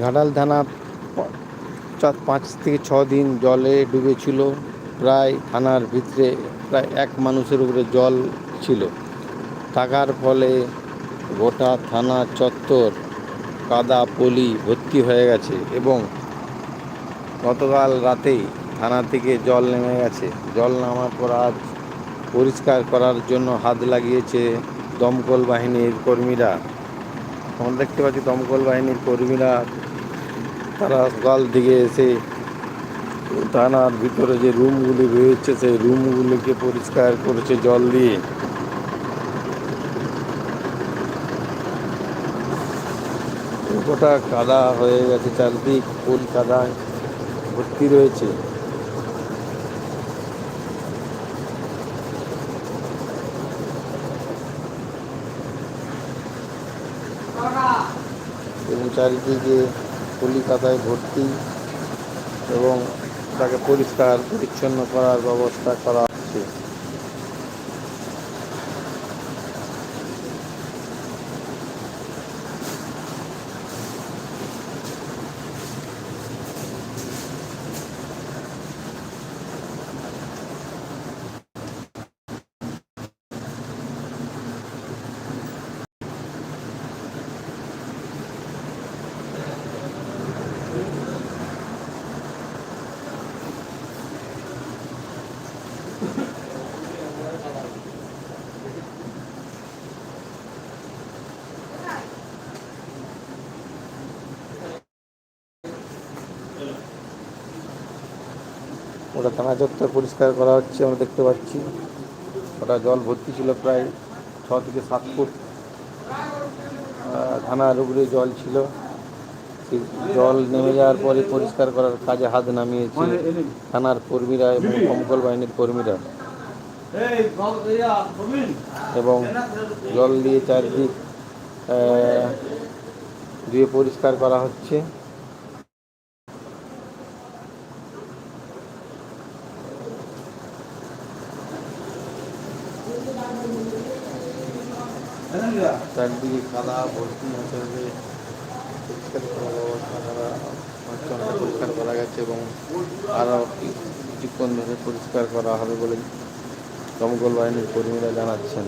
ঘাটাল থানা চার পাঁচ থেকে ছ দিন জলে ডুবেছিল। প্রায় থানার ভিতরে প্রায় এক মানুষের উপরে জল ছিল। থাকার ফলে গোটা থানা চত্বর কাদা পলি ভর্তি হয়ে গেছে এবং গতকাল রাতেই থানা থেকে জল নেমে গেছে। জল নামার পর আজ পরিষ্কার করার জন্য হাত লাগিয়েছে দমকল বাহিনীর কর্মীরা। আমরা দেখতে পাচ্ছি দমকল বাহিনীর কর্মীরা, তারা সকাল দিকে এসে থানার ভিতরে যে রুমগুলি রয়েছে, সেই রুমগুলিকে পরিষ্কার করেছে জল দিয়ে। গোটা কাদা হয়ে গেছে, চারদিক ফুল কাদায় ভর্তি রয়েছে। এবং চারিদিকে কলিকাতায় ভর্তি এবং তাকে পরিষ্কার পরিচ্ছন্ন করার ব্যবস্থা করা হচ্ছে। ওটা থানা চত্বর পরিষ্কার করা হচ্ছে, আমরা দেখতে পাচ্ছি। ওটা জল ভর্তি ছিল প্রায় ছ থেকে সাত ফুট। থানার উপরে জল ছিল। জল নেমে যাওয়ার পরে পরিষ্কার করার কাজে হাত নামিয়েছে থানার কর্মীরা এবং দমকল বাহিনীর কর্মীরা। এবং জল দিয়ে চারদিক দিয়ে পরিষ্কার করা হচ্ছে। চারদিকে কাদা ভর্তি হতে পরিষ্কার করা পরিষ্কার করা গেছে এবং আরও ধরে পরিষ্কার করা হবে বলে দমকল বাহিনীর কর্মীরা জানাচ্ছেন।